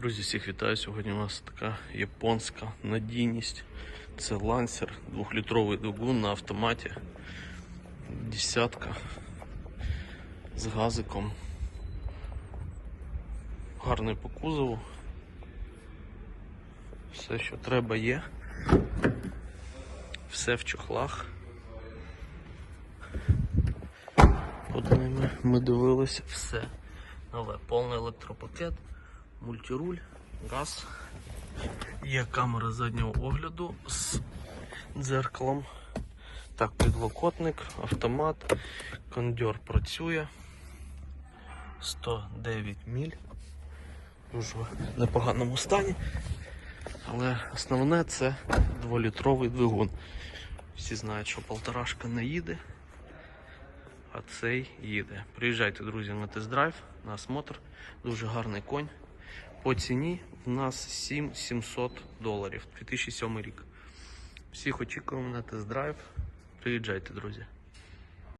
Друзі, всіх вітаю. Сьогодні у нас така японська надійність. Це лансер, двохлітровий двигун на автоматі. Десятка з газиком. Гарний по кузову. Все, що треба, є. Все в чохлах. Под ними ми дивилися все. Нове, повний електропакет, мультируль, газ. Є камера заднього огляду з дзеркалом. Так, підлокотник, автомат, кондьор працює. 109 міль. Дуже в непоганому стані. Але основне це 2-літровий двигун. Всі знають, що полторашка не їде, а цей їде. Приїжджайте, друзі, на тест-драйв, на осмотр. Дуже гарний конь. По ціні в нас 7700 доларів, 2007 рік. Всіх очікуємо на тест-драйв. Приїжджайте, друзі.